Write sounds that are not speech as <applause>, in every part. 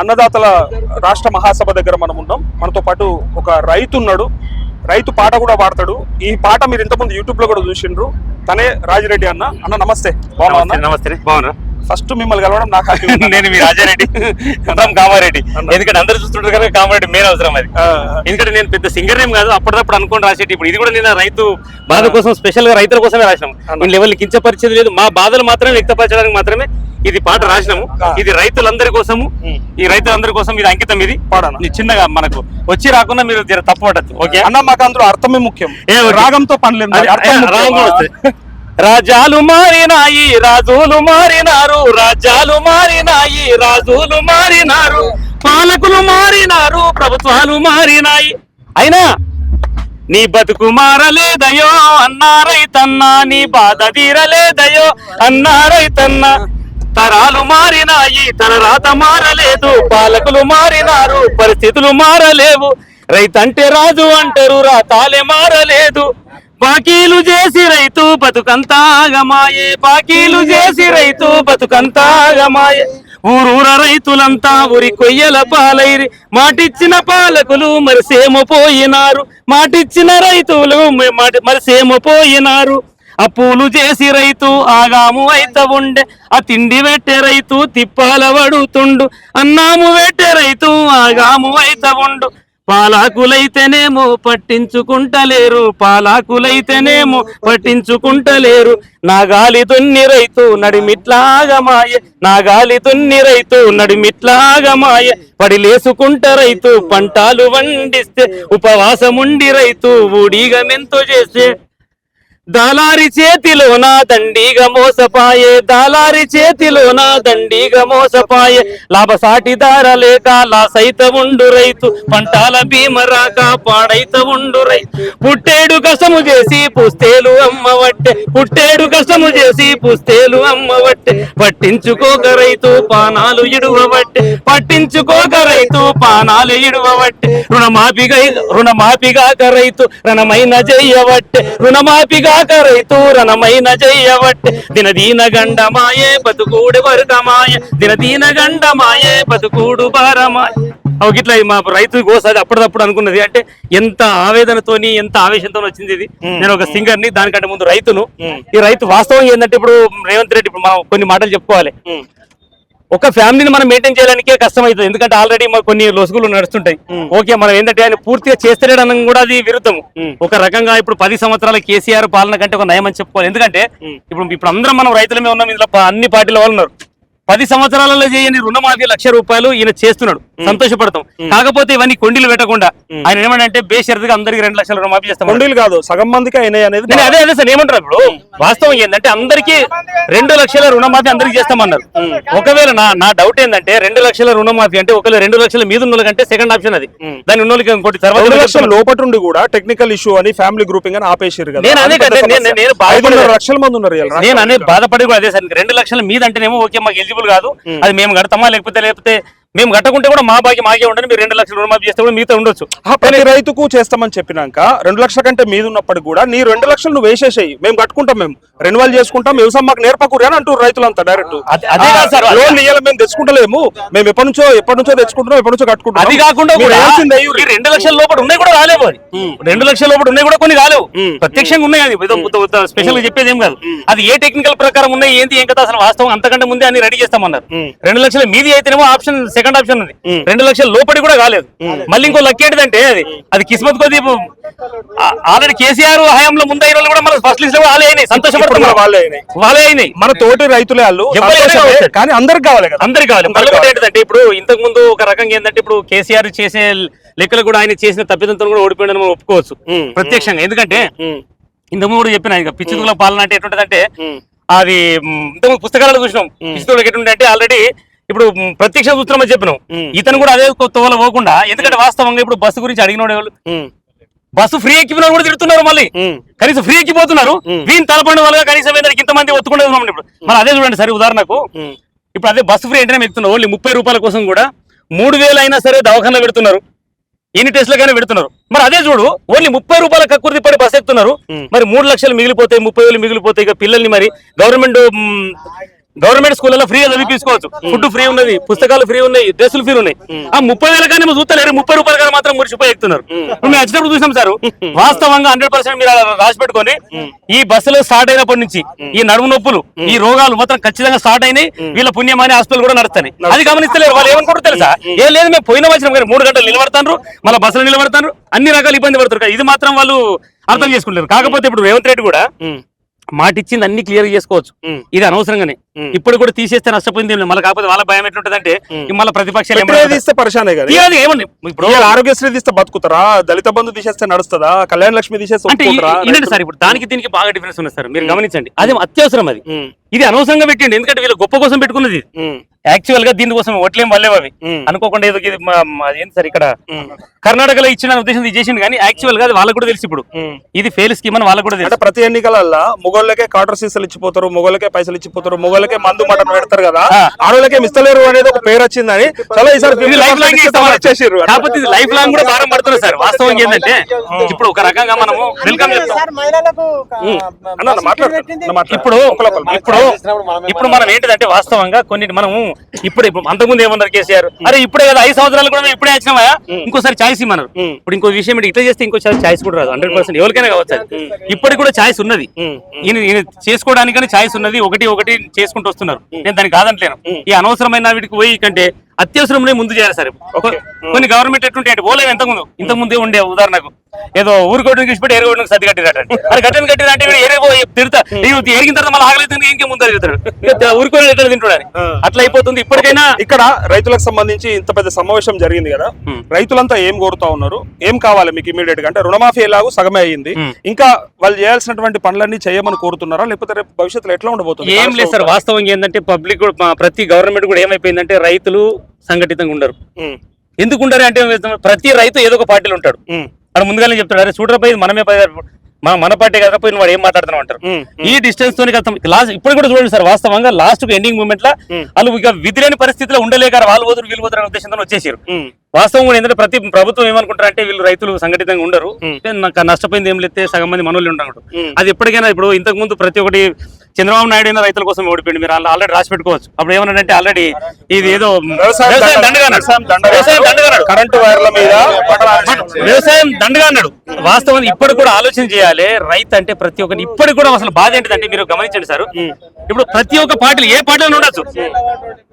అన్నదాతల రాష్ట్ర మహాసభ దగ్గర మనం ఉన్నాం. మనతో పాటు ఒక రైతు ఉన్నాడు. రైతు పాట కూడా పాడతాడు. ఈ పాట మీరు ఇంతకుముందు యూట్యూబ్లో కూడా చూసిండ్రు. తనే రాజిరెడ్డి అన్న. అన్న నమస్తే. బాగున్నా నమస్తే. బాగున్నా? ఫస్ట్ మిమ్మల్ని కలవడం నాకు. <laughs> నేను మీ రాజారెడ్డి మొత్తం కామారెడ్డి. ఎందుకంటే అందరు చూస్తుంటారు కదా కామారెడ్డి మెయిన్ అవసరం అది ఎందుకంటే నేను పెద్ద సింగర్ నేమ్ కాదు అప్పటిదప్పుడు అనుకోని రాసేటి ఇప్పుడు ఇది కూడా నేను రైతు బాధ కోసం స్పెషల్గా రైతుల కోసమే రాసినాం. నేను లెవెల్ కించపరిచేది లేదు మా బాధలు మాత్రమే వ్యక్తపరచడానికి మాత్రమే ఇది పాట రాసినాము. ఇది రైతులందరి కోసము. ఈ రైతులందరి కోసం ఇది అంకితం ఇది పాడనా? చిన్నగా మనకు వచ్చి రాకుండా మీరు తప్పు పడద్దు ఓకే అన్న మాకు అందులో అర్థమే ముఖ్యం ఏ. రాగంతో పని లేదు. రాగం కూడా. రాజాలు మారినాయి రాజులు మారినారు రాజ్యాలు మారినాయి రాజులు మారినారు పాలకులు మారినారు ప్రభుత్వాలు మారినాయి. అయినా నీ బతుకు మారలేదయో అన్నారైతన్నా నీ బాధ తీరలేదయో అన్నారైతన్నా తరాలు మారినాయి తన రాత మారలేదు పాలకులు మారినారు పరిస్థితులు మారలేవు. రైతంటే రాజు అంటారు రాతాలే మారలేదు. బాకీలు చేసి రైతు బతుకంతాగమాయే బాకీలు చేసి రైతు బతుకంతాగమాయే ఊరూర రైతులంతా ఊరి కొయ్యల పాలైరి. మాటిచ్చిన పాలకులు మరిసేమ పోయినారు. మాటిచ్చిన రైతులు మరిసేమ పోయినారు. అప్పులు చేసి రైతు ఆగాము అయిత ఉండే. ఆ తిండి పెట్టే రైతు తిప్పాల పడుతుండు. అన్నాము పెట్టే రైతు ఆగాము అయిత ఉండు. పాలాకులైతేనేమో పట్టించుకుంటలేరు పాలాకులైతేనేమో పట్టించుకుంటలేరు. నా గాలి దున్ని రైతు నడిమిట్లాగమాయ నా గాలి దున్ని రైతు నడిమిట్లాగమాయ పడి లేసుకుంట రైతు పంటాలు వండిస్తే ఉపవాసముండి రైతు ఊడిగా చేసే చేస్తే దాలారి చేతిలోన దండిగా మోసపాయే దాలారి నా దండిగా మోసపాయే. లాభసాటిదార లేక లాసైత ఉండు రైతు పంటాల భీమ రాక పాడైత ఉండు రైతు. పుట్టేడు కసము చేసి పుస్తేలు అమ్మవట్టే పుట్టేడు కసము చేసి పుస్తేలు అమ్మవట్టే పట్టించుకోక రైతు పానాలు ఇడువబట్టే పట్టించుకోక రైతు పానాలు ఇడువబట్టే రుణమాపిగా రుణమాపిగాక రైతు రుణమైన జయ్యవట్టే రుణమాపిగా రైతు రణమైన జయ్యవట్టే దినదీన గండమాయే బతుకూడు వర్గమాయే దినదీన గండమాయే బతుకూడు భారమాయే. అవు గిట్లా మా రైతు కోసది అప్పటిదప్పుడు అనుకున్నది అంటే ఎంత ఆవేదనతోని ఎంత ఆవేశంతో వచ్చింది ఇది. నేను ఒక సింగర్ని దానికంటే ముందు రైతును. ఈ రైతు వాస్తవం ఏంటంటే ఇప్పుడు రేవంత్ రెడ్డి ఇప్పుడు మనం కొన్ని మాటలు చెప్పుకోవాలి. ఒక ఫ్యామిలీని మనం మెయింటైన్ చేయడానికే కష్టం అవుతుంది ఎందుకంటే ఆల్రెడీ కొన్ని లొసుగులు నడుస్తుంటాయి. ఓకే మనం ఏంటంటే ఆయన పూర్తిగా చేస్తలేడు అనడం కూడా అది విరుద్ధం ఒక రకంగా ఇప్పుడు పది సంవత్సరాల కేసీఆర్ పాలన కంటే ఒక నయం అని చెప్పుకోవాలి. ఎందుకంటే ఇప్పుడు ఇప్పుడు అందరం మనం రైతులమే ఉన్నాం. ఇందులో అన్ని పార్టీల వాళ్ళు ఉన్నారు. పది సంవత్సరాలలో చేయని రుణమాఫీ లక్ష రూపాయలు ఈయన చేస్తున్నాడు. సంతోషపడతాం. కాకపోతే ఇవన్నీ కొండీలు పెట్టకుండా ఆయన ఏమంటే బేషరతుగా అందరికి రెండు లక్షల రుణమాఫీ చేస్తాం కొండీలు కాదు సగం మందికి అయినాయి అనేది నేను అదే అదే సార్ ఏమంటారు ఇప్పుడు? వాస్తవం ఏంటంటే అందరికి రెండు లక్షల రుణమాఫీ అందరికి చేస్తామన్నారు. ఒకవేళ నా నా డౌట్ ఏంటంటే రెండు లక్షల రుణమాఫీ అంటే ఒకవేళ రెండు లక్షల మీద ఉన్న కంటే సెకండ్ ఆప్షన్ అది. దాని ఉన్న వాళ్ళకి ఇంకోటి తర్వాత రెండు లక్షల లోపటి కూడా టెక్నికల్ ఇష్యూ అని ఫ్యామిలీ గ్రూపింగ్ అని ఆపేసారు కదా. నేను అదే నేను- లక్షల మంది ఉన్నారు నేను అనే. బాధపడి కూడా అదే సార్. రెండు లక్షల మీద అంటేనేమో ఓకే మాకు ఎలిజిబుల్ కాదు. అది మేము కడతామా? లేకపోతే లేకపోతే మేము కట్టకుంటే కూడా మా బాకి మాకే ఉండదు మీరు రెండు లక్షల రుణమాఫీ చేస్తే కూడా మిగతా ఉండొచ్చు. ప్రతి రైతుకు చేస్తామని చెప్పినాక రెండు లక్షల కంటే మీద ఉన్నప్పటికి కూడా నీ రెండు లక్షలు నువ్వు వేసేసేయి. మేము కట్టుకుంటాం మేము. రెన్యువల్ చేసుకుంటాం. వ్యవసాయం మాకు నేర్పకూరి అని అంటారు రైతులంతా డైరెక్ట్. అదే- అదే కాదు సార్, లోన్ ఇయ్యాలి మేము తెచ్చుకుంటలేము. మేము ఎప్పటి నుంచో ఎప్పటి నుంచో తెచ్చుకుంటున్నాం ఎప్పటి నుంచో కట్టుకుంటాం అది కాకుండా రెండు లక్షల లోపల ఉన్నాయి కూడా రాలేవు అది రెండు లక్షల లోపల ఉన్నాయి కూడా కొన్ని రాలేవు. ప్రత్యక్షంగా ఉన్నాయి అది స్పెషల్గా చెప్పేది ఏం కాదు. అది ఏ టెక్నికల్ ప్రకారం ఉన్నాయి ఏంటి ఏం కదా అసలు వాస్తవం అంతకంటే ముందే అన్ని రెడీ చేస్తామన్నారు. రెండు లక్షల మీది అయితేనేమో ఆప్షన్ సెకండ్ ఆప్షన్ ఉంది రెండు లక్షల లోపడి కూడా కాలేదు. మళ్ళీ ఇంకో లక్ ఏంటిదంటే అది అది కిస్మత్ కొద్ది ఆల్రెడీ కేసీఆర్ హయాంలో ముందు అయిన వాళ్ళు కూడా మన ఫస్ట్ లిస్ట్ వాళ్ళే అయినాయి. సంతోషపడుతున్నారు. వాళ్ళే అయినాయి. వాళ్ళే అయినాయి. మన తోటి రైతులే వాళ్ళు. కానీ అందరికి కావాలి కదా. అందరికి కావాలి. మళ్ళీ ఏంటంటే ఇప్పుడు ఇంతకు ముందు ఒక రకంగా ఏంటంటే ఇప్పుడు కేసీఆర్ చేసే లెక్కలు కూడా ఆయన చేసిన తప్పిదంతో కూడా ఓడిపోయిందని మనం ఒప్పుకోవచ్చు. ప్రత్యక్షంగా. ఎందుకంటే ఉమ్, ఇంతకు కూడా చెప్పిన ఇక పిచ్చితుల పాలన అంటే ఎటువంటిదంటే. అది మ్, ఇంతకు ముందు పుస్తకాలలో చూసినాం. పిచ్చితులకు ఎటుంటే ఆల్రెడీ ఇప్పుడు ప్రత్యక్ష చూస్తున్నామని చెప్పినాం. ఇతను కూడా అదే వాళ్ళ పోకుండా ఎందుకంటే వాస్తవంగా ఇప్పుడు బస్సు గురించి అడిగిన వాళ్ళు బస్సు ఫ్రీ ఎక్కిపోయిన కూడా తిడుతున్నారు మళ్ళీ. కనీసం ఫ్రీ ఎక్కిపోతున్నారు. వీని తలపండు వాళ్ళగా కనీసం ఇంతమంది ఒత్తుకుంటే ఉన్నాం ఇప్పుడు. మరి అదే చూడండి సరే ఉదాహరణకు. ఇప్పుడు అదే బస్సు ఫ్రీ అంటేనే ఎక్కుతున్నారు ఓన్లీ ముప్పై రూపాయల కోసం కూడా మూడు వేలు అయినా సరే దవాఖానలో పెడుతున్నారు. ఎన్ని టెస్ట్లకైనా పెడుతున్నారు. మరి అదే చూడు ఓన్లీ ముప్పై రూపాయల కక్కుర్తి పడి బస్ ఎక్కుతున్నారు. మరి మూడు లక్షలు మిగిలిపోతాయి ముప్పై వేలు మిగిలిపోతాయి ఇక పిల్లల్ని మరి గవర్నమెంట్ గవర్నమెంట్ స్కూల్లో ఫ్రీగా చదివించుకోవచ్చు ఫుడ్ ఫ్రీ ఉన్నది పుస్తకాలు ఫ్రీ ఉన్నాయి డ్రెస్సులు ఫ్రీ ఉన్నాయి. ఆ ముప్పై వేల కానీ చూస్తలేరు ముప్పై రూపాయలు కానీ మాత్రం మురిసిపోయి ఎక్కుతున్నారు ఇప్పుడు మేము వచ్చినప్పుడు చూసాం సార్. వాస్తవంగా హండ్రెడ్ పర్సెంట్ మీరు రాసి పెట్టుకొని ఈ బస్సులో స్టార్ట్ అయినప్పటి నుంచి ఈ నడుము నొప్పులు ఈ రోగాలు మాత్రం ఖచ్చితంగా స్టార్ట్ అయినాయి. వీళ్ళ పుణ్యమని హాస్పిటల్ కూడా నడుస్తాయి. అది గమనిస్తలేరు వాళ్ళు ఏమనుకుంటారు తెలుసా? ఏం లేదు మేము పోయిన వచ్చినాం కానీ మూడు గంటలు నిలబడతారు మళ్ళీ బస్సులో నిలబడతారు అన్ని రకాల ఇబ్బంది పడతారు ఇది మాత్రం వాళ్ళు అర్థం చేసుకుంటారు కాకపోతే ఇప్పుడు రేవంత్ రెడ్డి కూడా మాట ఇచ్చింది అన్ని క్లియర్ చేసుకోవచ్చు. ఇది అనవసరంగానే. ఇప్పుడు కూడా తీసేస్తే నష్టపోయింది. మళ్ళీ కాకపోతే వాళ్ళ భయం ఎట్లుంటదంటే మళ్ళీ ప్రతిపక్షాలు తీస్తే పరిశానే కదా. ఏమండి ఇప్పుడు ఆరోగ్యశ్రీ తీస్తే బతుకుతారా? దళిత బంధు తీసేస్తే నడుస్తుందా? కళ్యాణ లక్ష్మి తీసేస్తే అంటే సార్ ఇప్పుడు దానికి దీనికి బాగా డిఫరెన్స్ ఉంది సార్. మీరు గమనించండి. అది అత్యవసరం అది. ఇది అనవసరంగా పెట్టిండి. ఎందుకంటే వీళ్ళు గొప్ప కోసం పెట్టుకున్నది యాక్చువల్గా దీనికోసం ఓట్లేం వల్లేవు అవి. అనుకోకుండా ఏదో ఏంటి సార్ ఇక్కడ? కర్ణాటకలో ఇచ్చిన ఉద్దేశం ఇది చేసింది కానీ యాక్చువల్గా అది వాళ్ళకు కూడా తెలుసు ఇప్పుడు. ఇది ఫెయిల్ స్కీమ్ అని వాళ్ళకు కూడా అంటే తెలుసు. ప్రతి ఎన్నికలల్లో మొగోళ్ళకే కాటర్ సీసాలు ఇచ్చిపోతారు మొగోళ్ళకే పైసలు ఇచ్చిపోతారు మొగోళ్ళకే మందు మటన్ పెడతారు కదా. ఆడోళ్ళకే మిస్తలేరు అనేది ఒక పేరు వచ్చిందని చాలా ఈసారి ఇది లైఫ్ లాంగ్ వచ్చేసారు కాకపోతే ఇది లైఫ్ లాంగ్ కూడా భారం పడుతుంది సార్. వాస్తవం ఏంటంటే ఇప్పుడు ఒక రకంగా మనము వెల్కమ్ చెప్తాం. ఇప్పుడు. ఇప్పుడు ఇప్పుడు మనం ఏంటిదంటే వాస్తవంగా కొన్ని మనము ఇప్పుడు ఇప్పుడు అంతకుముందు ఏమన్నారు కేసీఆర్? అరే ఇప్పుడే కదా ఐదు సంవత్సరాలు కూడా మేము ఇప్పుడే వచ్చినామా ఇంకోసారి ఛాయిస్ ఇమ్మన్నారు. ఇప్పుడు ఇంకో విషయం ఏంటి? ఇట్లా చేస్తే ఇంకోసారి ఛాయిస్ కూడా రాదు. హండ్రెడ్ పర్సెంట్ ఎవరికైనా కావచ్చు అది. ఇప్పటికి కూడా ఛాయిస్ ఉన్నది. ఈయన ఈయన చేసుకోవడానికని ఛాయిస్ ఉన్నది. ఒకటి ఒకటి చేసుకుంటూ వస్తున్నారు. నేను దానికి కాదంటలేను ఈ అనవసరమైన వీటికి పోయి కంటే అత్యవసరం ముందు చేయాలి సార్. కొన్ని గవర్నమెంట్ ఎట్లుంటే అంటే పోలేము ఇంతకుముందు. ఇంతకుముందే ఉండే ఉదాహరణకు. ఏదో ఊరు కొట్టుకు ఇచ్చిపెట్టి ఏరు కొట్టుకు సర్ది కట్టిరట <laughs> అది కట్టని కట్టిరు అంటే వీడు ఏరే పోయి తిడతా. ఎరిగిన తర్వాత మళ్ళీ ఆగలేదు ఇంకే ముందు తిరుగుతాడు. <laughs> ఊరు కొట్టి ఎట్లా తింటాడని. అట్లా అయిపోతుంది. ఇప్పటికైనా ఇక్కడ రైతులకు సంబంధించి ఇంత పెద్ద సమావేశం జరిగింది కదా. రైతులంతా ఏం కోరుతా ఉన్నారు? ఏం కావాలి మీకు ఇమీడియట్గా? అంటే రుణమాఫీ ఎలాగో సగమే అయ్యింది. ఇంకా వాళ్ళు చేయాల్సినటువంటి పనులన్నీ చేయమని కోరుతున్నారా? లేకపోతే రేపు భవిష్యత్తులో ఎట్లా ఉండబోతుంది? ఏం లేదు సార్. వాస్తవం ఏంటంటే పబ్లిక్ ప్రతి గవర్నమెంట్ కూడా ఏమైపోయిందంటే రైతులు సంఘటితంగా ఉండరు. ఎందుకు ఉండరు అంటే ప్రతి రైతు ఏదో ఒక పార్టీలో ఉంటాడు. వాడు ముందుగానే చెప్తాడు అరే ఇది మనమే పై- మన మన పార్టీ కాకపోయిన వాడు ఏం మాట్లాడుతున్నాం అంటారు. ఈ డిస్టెన్స్ తోని లాస్ట్ ఇప్పుడు కూడా చూడండి సార్ వాస్తవంగా లాస్ట్ ఎండింగ్ మూమెంట్ లా. వాళ్ళు ఇక విధిలేని పరిస్థితిలో ఉండలేక వాళ్ళు పోతురు వీళ్ళు అనే ఉద్దేశంతో వచ్చేసారు. వాస్తవం కూడా ఏంటంటే ప్రతి ప్రభుత్వం ఏమనుకుంటారు అంటే వీళ్ళు రైతులు సంఘటితంగా ఉండరు. నాకు నష్టపోయింది ఏం లేతే సగం మంది మనోళ్ళు ఉంటారు. అది ఎప్పటికైనా ఇప్పుడు ఇంతకు ముందు ప్రతి ఒక్కటి చంద్రబాబు నాయుడు అయినా రైతుల కోసం ఓడిపోయింది మీరు ఆల్రెడీ రాసి పెట్టుకోవచ్చు. అప్పుడు ఏమన్నాడంటే ఆల్రెడీ ఇది ఏదో వ్యవసాయం దండగా అన్నాడు. కరెంటు వైర్ల మీద వ్యవసాయం దండగా అన్నాడు. వాస్తవం ఇప్పుడు కూడా ఆలోచన చేయాలి. రైతు అంటే ప్రతి ఒక్కరి ఇప్పటికి కూడా అసలు బాధ ఏంటిదంటే మీరు గమనించండి సార్. ఇప్పుడు ప్రతి ఒక్క పార్టీలు ఏ పార్టీలో ఉండొచ్చు.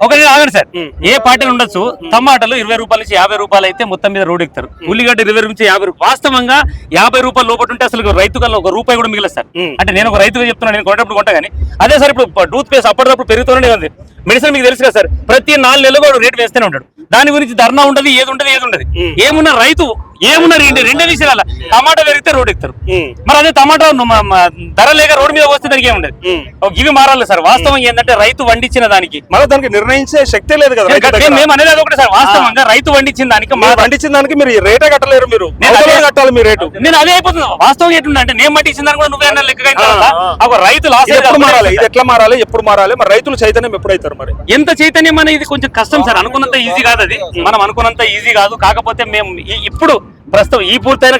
ఒకటి ఆగండి సార్. ఏ పార్టీలో ఉండొచ్చు. టమాటాలు ఇరవై రూపాయల నుంచి యాభై రూపాయలు అయితే మొత్తం మీద రోడ్ ఎక్కుతారు. ఉల్లిగడ్డ ఇరవై నుంచి యాభై రూపాయలు వాస్తవంగా యాభై రూపాయలు లోపల ఉంటే అసలు రైతు కల్లా ఒక రూపాయి కూడా మిగిలేదు సార్. అంటే నేను ఒక రైతుగా చెప్తున్నాను నేను కొనేటప్పుడు కొంటా కానీ అదే సార్ ఇప్పుడు టూత్ పేస్ట్ అప్పటికప్పుడు పెరుగుతూనే ఉంది. మెడిసిన్ మీకు తెలుసు కదా సార్. ప్రతి నాలుగు నెలలు కూడా రేట్ వేస్తూనే ఉంటాడు. దాని గురించి ధర్నా ఉండదు ఏది ఉండదు ఏది ఉండదు. ఏమున్నా రైతు ఏమున్నా రెండు రెండే విషయాల. టమాటా పెరిగితే రోడ్ ఎక్కుతారు. మరి అదే టమాటా ధర లేక రోడ్డు మీద వస్తే దానికి ఏముండదు. ఇవి మారాలి సార్. వాస్తవం ఏంటంటే రైతు వండించిన దానికి. మళ్ళీ దానికి నిర్ణయించే శక్తే లేదు కదా. మేము- అనేది అదొకటి సార్. వాస్తవంగా రైతు వండించిన దానికి మీరు పండించిన దానికి మీరు రేటే కట్టలేరు మీరు. కట్టాలి మీ రేటు. నేను అదే అయిపోతుంది. వాస్తవం ఏంటంటే నేను పట్టించిన దానికి కూడా నువ్వే లెక్క రైతు లాస్ ఇది ఎప్పుడు అయ్యేది మారాలి? ఇది ఎట్లా మారాలి? ఎప్పుడు మారాలి? మరి రైతులు చైతన్యం ఎప్పుడైతారు మరి? ఎంత చైతన్యం అనేది కొంచెం కష్టం సార్. అనుకున్నంత ఈజీ కాదు అది. మనం అనుకున్నంత ఈజీ కాదు. కాకపోతే మేము ఇప్పుడు ప్రస్తుతం ఈ పూర్తయిన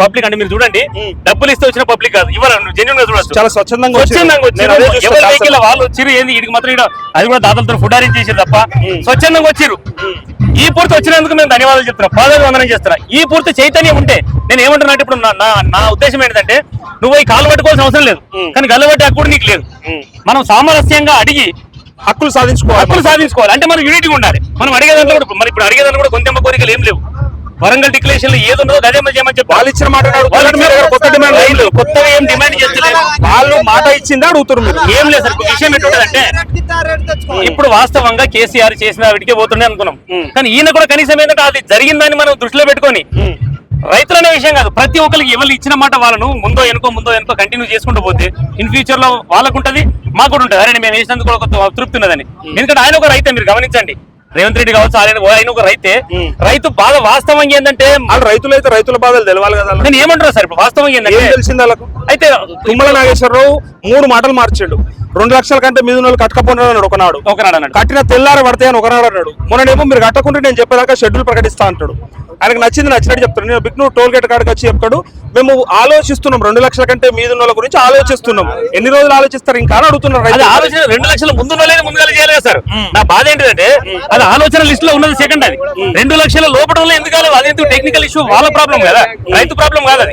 పబ్లిక్ అంటే మీరు చూడండి డబ్బులు ఇస్తే వచ్చిన పబ్లిక్ కాదు. ఇవ్వాలి జెన్యున్గా చూడొచ్చు. చాలా స్వచ్ఛందంగా. స్వచ్ఛందంగా వాళ్ళు వచ్చిరు ఏంది? వీడికి మాత్రం ఈడ అది కూడా ఫుడ్ అరేంజ్ చేసారు తప్ప. స్వచ్ఛందంగా వచ్చిరు ఈ పూర్తి వచ్చినందుకు మేము ధన్యవాదాలు చెప్తున్నాం. పాదాలు వందనం చేస్తున్నా. ఈ పూర్తి చైతన్యం ఉంటే నేను ఏమంటున్నా ఇప్పుడు నా- నా ఉద్దేశం ఏంటంటే నువ్వు ఈ కాలు పట్టుకోవాల్సిన అవసరం లేదు. కానీ గల్లబట్టి హక్కు నీకు లేదు. మనం సామరస్యంగా అడిగి హక్కులు సాధించుకోవాలి. హక్కులు సాధించుకోవాలి. అంటే మనం యూనిటీ ఉండాలి. మనం అడిగేదాంట్లో కూడా మరి ఇప్పుడు అడిగేదాంట్లో కూడా కొంచెం కోరికలు ఏం లేవు. వరంగల్ డిక్లరేషన్లో ఏది ఉన్నదో అదే చేయమని చెప్పి వాళ్ళు ఇచ్చిన మాట అడుగుతున్నారు, కొత్త డిమాండ్ ఏం లేవు కొత్తగా ఏం డిమాండ్ చేస్తలేరు వాళ్ళు మాట ఇచ్చిందా అడుగుతారు మీరు? ఏం లేదు సార్. విషయం ఏంటంటే ఇప్పుడు వాస్తవంగా కేసీఆర్ చేసిన వాటికే పోతుండే అనుకున్నాం. కానీ ఈయన కూడా కనీసం ఏంటంటే అది జరిగిందని మనం దృష్టిలో పెట్టుకొని రైతులు అనే విషయం కాదు. ప్రతి ఒక్కరికి ఎవరు ఇచ్చిన మాట వాళ్ళను ముందో వెనుకో ముందో వెనుకో కంటిన్యూ చేసుకుంటూ పోతే ఇన్ ఫ్యూచర్లో వాళ్ళకు ఉంటది మాకు కూడా ఉంటది. అరే మేము వేసినందుకు కూడా ఒక తృప్తి ఉన్నదని. ఎందుకంటే ఆయన ఒక రైతే మీరు గమనించండి. రేవంత్ రెడ్డి కావచ్చు ఆయన ఆయన ఒక రైతే. రైతు బాధ వాస్తవంగా ఏంటంటే వాళ్ళు రైతులైతే రైతుల బాధలు తెలవాలి కదా. నేను ఏమంటున్నా సార్ ఇప్పుడు వాస్తవంగా ఏం ఏంటంటే తెలిసింది వాళ్ళకు? అయితే తుమ్మల నాగేశ్వరరావు మూడు మాటలు మార్చిండు. రెండు లక్షల కంటే మీద వాళ్ళు కట్టకపోయినాడు అన్నాడు ఒకనాడు. ఒకనాడు అన్నాడు. కట్టిన తెల్లారి పడతాయి అని ఒకనాడు అన్నాడు. మొన్ననేమో మీరు కట్టకుంటే నేను చెప్పేదాకా షెడ్యూల్ ప్రకటిస్తా అంటాడు. ఆయనకు నచ్చింది నచ్చినట్టు చెప్తాడు నేను బిగ్నూర్ టోల్ గేట్ కాడికి వచ్చి చెప్తాడు. మేము ఆలోచిస్తున్నాం రెండు లక్షల కంటే మీద వాళ్ళ గురించి ఆలోచిస్తున్నాం. ఎన్ని రోజులు ఆలోచిస్తారు ఇంకా అడుగుతున్నారు రైతులు. ఆలోచన రెండు లక్షల ముందు ముందుగా చేయాలి కదా సార్. నా బాధ ఏంటిదంటే అది ఆలోచన లిస్ట్లో ఉన్నది సెకండ్ అది. రెండు లక్షల లోపల ఎందుకు కాలేదు? అది ఎందుకు టెక్నికల్ ఇష్యూ వాళ్ళ ప్రాబ్లం కదా. రైతు ప్రాబ్లం కాదు అది.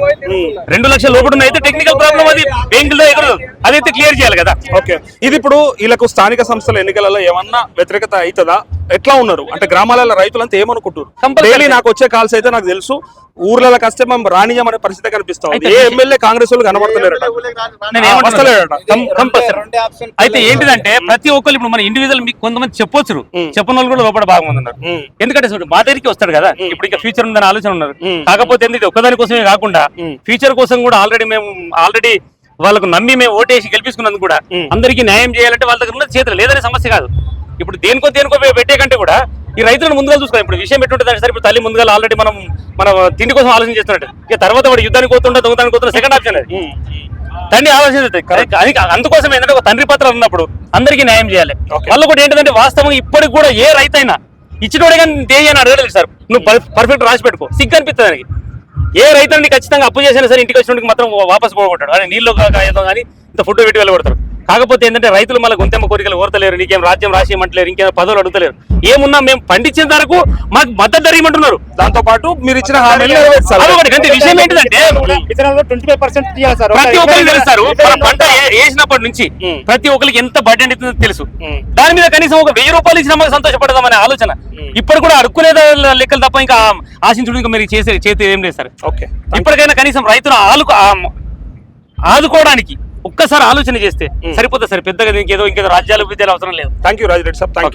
రెండు లక్షల లోపల అయితే టెక్నికల్ ప్రాబ్లం అది. బ్యాంకులో ఎగరదు. అదైతే క్లియర్ చేయాలి కదా. ఓకే. ఇది ఇప్పుడు వీళ్ళకు స్థానిక సంస్థల ఎన్నికలలో ఏమన్నా వ్యతిరేకత అవుతుందా? ఎట్లా ఉన్నారు? అంటే గ్రామాలలో రైతులంతా ఏమనుకుంటారు Compulsory. డైలీ నాకు వచ్చే కాల్స్ అయితే నాకు తెలుసు. ఊర్లలోకి వస్తే మేము రాణియం అనే పరిస్థితి కనిపిస్తా ఉంది. ఏ ఎమ్మెల్యే కాంగ్రెస్ వాళ్ళు కనబడతలేరట. అయితే ఏంటిదంటే ప్రతి ఒక్కరు ఇప్పుడు మన ఇండివిజువల్ మీకు కొంతమంది చెప్పొచ్చు చెప్పని వాళ్ళు కూడా లోపల బాగుంది ఉన్నారు. ఎందుకంటే చూడు, మా దగ్గరికి వస్తాడు కదా ఇప్పుడు ఇంకా ఫ్యూచర్ ఉందని ఆలోచన ఉన్నారు. కాకపోతే ఇది ఒక్కదాని కోసమే కాకుండా. ఫ్యూచర్ కోసం కూడా ఆల్రెడీ మేము ఆల్రెడీ వాళ్ళకు నమ్మి మేము ఓటేసి గెలిపించుకున్నందుకు కూడా. అందరికీ న్యాయం చేయాలంటే వాళ్ళ దగ్గర ఉన్నది చేతులు లేదనే సమస్య కాదు ఇప్పుడు దేనికో దేనికో పెట్టే కంటే కూడా ఈ రైతులను ముందుగా చూసుకోవాలి ఇప్పుడు విషయం అంటే సరే ఇప్పుడు తల్లి ముందుగా ఆల్రెడీ మనం మన తిండి కోసం ఆలోచన చేస్తున్నట్టు ఇక తర్వాత వాడు యుద్ధానికి పోతుండే దొంగతానికి పోతుండే సెకండ్ ఆప్షన్ అది. తండ్రి ఆలోచించదు అది అందుకోసం ఏంటంటే ఒక తండ్రి పాత్ర ఉన్నప్పుడు అందరికీ న్యాయం చేయాలి. మళ్ళీ ఒకటి ఏంటంటే వాస్తవం ఇప్పటికి కూడా ఏ రైతైనా ఇచ్చినోడే కానీ దేని అని అడగలేదు సార్. నువ్వు పర్ఫెక్ట్ రాసి పెట్టుకో. సిగ్గు అనిపిస్తుంది ఏ రైతుని ఖచ్చితంగా అప్పు చేసినా సరే ఇంటికి వచ్చినోడికి మాత్రం వాపస్ పోగొట్టాడు. అదే నీళ్ళు ఏదో కానీ ఇంత ఫుడ్ పెట్టి వెళ్ళగొడతారు కాకపోతే ఏంటంటే రైతులు మళ్ళీ గొంతెమ్మ కోరికలు కోరతలేరు నీకేం రాజ్యం రాసియమంటలేరు ఇంకేం పదవులు అడుగుతలేరు. ఏమున్నా మేము పండించిన వరకు మాకు మద్దతు ధరయమంటున్నారు దాంతో పాటు మీరు ఇచ్చిన విషయం సార్. ప్రతి ఒక్కరికి తెలుస్తారు మన పంట వేసినప్పటి నుంచి. ప్రతి ఒక్కరికి ఎంత బడ్జెట్ అవుతుందో తెలుసు. దాని మీద కనీసం ఒక వెయ్యి రూపాయలు ఇచ్చిన మాకు సంతోషపడదామనే ఆలోచన. ఇప్పుడు కూడా అడుక్కునే లెక్కలు తప్ప ఇంకా ఆశించుడు ఇంకా మీరు చేసే చేతి ఏం లేదు సార్. ఓకే. ఇప్పటికైనా కనీసం రైతును ఆలుకు ఆ- ఆదుకోవడానికి ఒక్కసారి ఆలోచన చేస్తే సరిపోతుంది సార్. పెద్దగా ఇంకేదో ఇంకేదో రాజ్యాలు విద్యలు అవసరం లేదు. Thank you Rajireddy sir thank